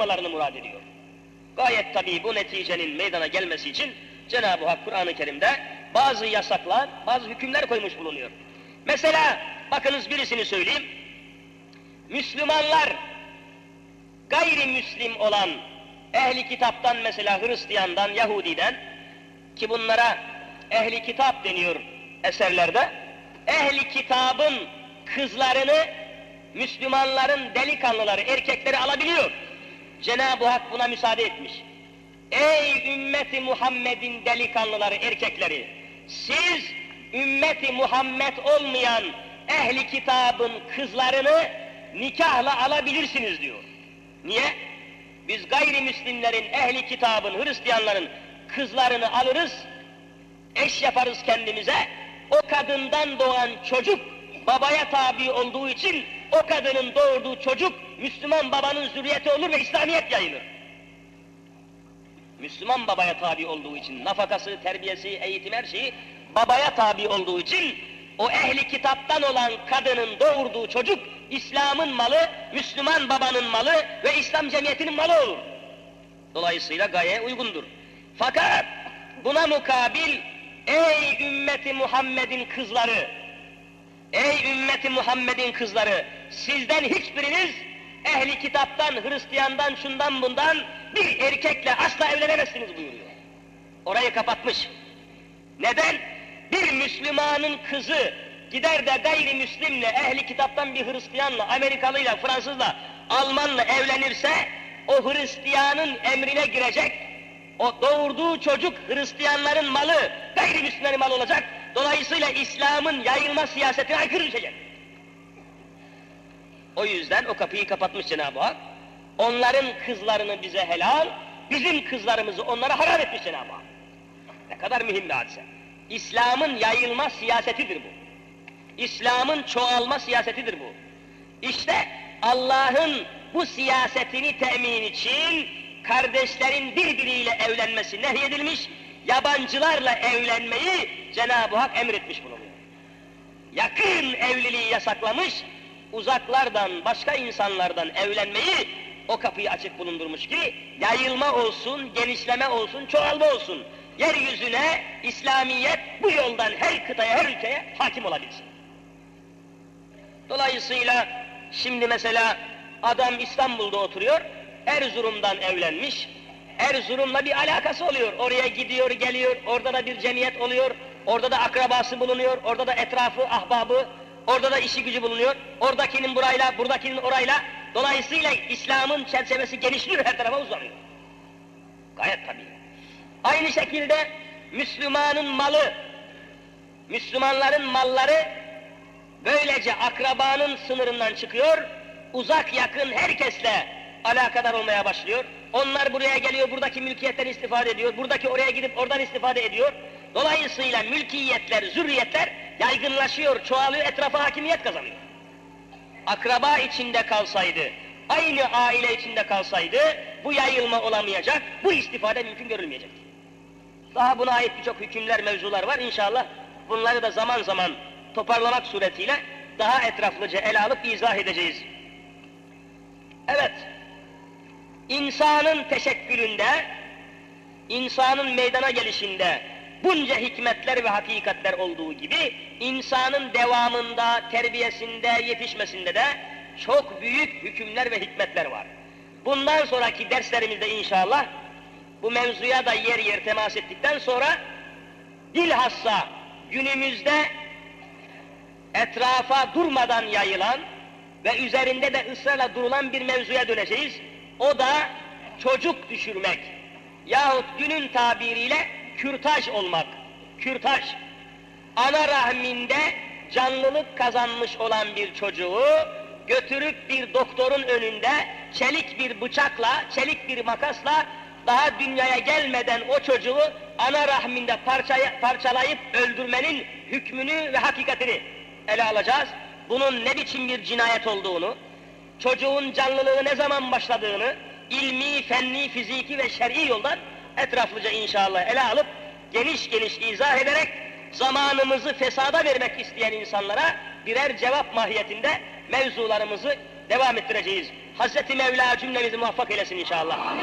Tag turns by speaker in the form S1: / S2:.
S1: olmalarını murad ediyor. Gayet tabii bu neticenin meydana gelmesi için Cenab-ı Hak Kur'an-ı Kerim'de bazı yasaklar, bazı hükümler koymuş bulunuyor. Mesela bakınız birisini söyleyeyim. Müslümanlar gayrimüslim olan ehli kitaptan mesela Hristiyandan, Yahudiden ki bunlara ehli kitap deniyor eserlerde. Ehli kitabın kızlarını Müslümanların delikanlıları, erkekleri alabiliyor. Cenab-ı Hak buna müsaade etmiş. Ey ümmeti Muhammed'in delikanlıları, erkekleri! Siz ümmeti Muhammed olmayan ehli kitabın kızlarını nikahla alabilirsiniz diyor. Niye? Biz gayrimüslimlerin, ehli kitabın, Hristiyanların kızlarını alırız, eş yaparız kendimize. O kadından doğan çocuk babaya tabi olduğu için o kadının doğurduğu çocuk Müslüman babanın zürriyeti olur ve İslamiyet yayılır. Müslüman babaya tabi olduğu için nafakası, terbiyesi, eğitim her şeyi babaya tabi olduğu için o ehli kitaptan olan kadının doğurduğu çocuk İslam'ın malı, Müslüman babanın malı ve İslam cemiyetinin malı olur. Dolayısıyla gaye uygundur. Fakat buna mukabil ey ümmeti Muhammed'in kızları, ey ümmeti Muhammed'in kızları sizden hiçbiriniz ehli kitaptan, Hristiyandan, şundan bundan bir erkekle asla evlenemezsiniz buyuruyor. Orayı kapatmış. Neden? Bir Müslümanın kızı gider de gayrimüslimle, ehli kitaptan bir Hristiyanla, Amerikalıyla, Fransızla, Almanla evlenirse o Hristiyanın emrine girecek. O doğurduğu çocuk Hristiyanların malı, gayrimüslimlerin malı olacak. Dolayısıyla İslam'ın yayılma siyasetine aykırı düşecek. O yüzden o kapıyı kapatmış Cenab-ı Hak. Onların kızlarını bize helal, bizim kızlarımızı onlara haram etmiş Cenab-ı Hak. Ne kadar mühim bir hadise. İslam'ın yayılma siyasetidir bu. İslam'ın çoğalma siyasetidir bu. İşte Allah'ın bu siyasetini temin için kardeşlerin birbiriyle evlenmesi nehyedilmiş, yabancılarla evlenmeyi Cenab-ı Hak emretmiş bulunuyor. Yakın evliliği yasaklamış, uzaklardan, başka insanlardan evlenmeyi o kapıyı açık bulundurmuş ki yayılma olsun, genişleme olsun, çoğalma olsun. Yeryüzüne İslamiyet bu yoldan her kıtaya, her ülkeye hakim olabilsin. Dolayısıyla şimdi mesela adam İstanbul'da oturuyor, Erzurum'dan evlenmiş, Erzurum'la bir alakası oluyor. Oraya gidiyor, geliyor, orada da bir cemiyet oluyor, orada da akrabası bulunuyor, orada da etrafı, ahbabı, orada da işi gücü bulunuyor. Oradakinin burayla, buradakinin orayla. Dolayısıyla İslam'ın çerçevesi genişliyor, her tarafa uzanıyor. Gayet tabii. Aynı şekilde Müslümanın malı, Müslümanların malları böylece akrabanın sınırından çıkıyor, uzak yakın herkesle alakadar olmaya başlıyor. Onlar buraya geliyor, buradaki mülkiyetten istifade ediyor, buradaki oraya gidip oradan istifade ediyor. Dolayısıyla mülkiyetler, zürriyetler yaygınlaşıyor, çoğalıyor, etrafa hakimiyet kazanıyor. Akraba içinde kalsaydı, aynı aile içinde kalsaydı bu yayılma olamayacak, bu istifade mümkün görülmeyecek. Daha buna ait birçok hükümler, mevzular var. İnşallah bunları da zaman zaman toparlamak suretiyle daha etraflıca ele alıp izah edeceğiz. Evet, insanın teşekkülünde, insanın meydana gelişinde bunca hikmetler ve hakikatler olduğu gibi insanın devamında, terbiyesinde, yetişmesinde de çok büyük hükümler ve hikmetler var. Bundan sonraki derslerimizde inşallah bu mevzuya da yer yer temas ettikten sonra bilhassa günümüzde etrafa durmadan yayılan ve üzerinde de ısrarla durulan bir mevzuya döneceğiz. O da çocuk düşürmek yahut günün tabiriyle kürtaj olmak. Kürtaj. Ana rahminde canlılık kazanmış olan bir çocuğu götürüp bir doktorun önünde çelik bir bıçakla, çelik bir makasla daha dünyaya gelmeden o çocuğu ana rahminde parçaya, parçalayıp öldürmenin hükmünü ve hakikatini ele alacağız. Bunun ne biçim bir cinayet olduğunu, çocuğun canlılığı ne zaman başladığını, ilmi, fenni, fiziki ve şer'i yoldan etraflıca inşallah ele alıp geniş geniş izah ederek zamanımızı fesada vermek isteyen insanlara birer cevap mahiyetinde mevzularımızı devam ettireceğiz. Hazreti Mevla cümlemizi muvaffak eylesin inşallah.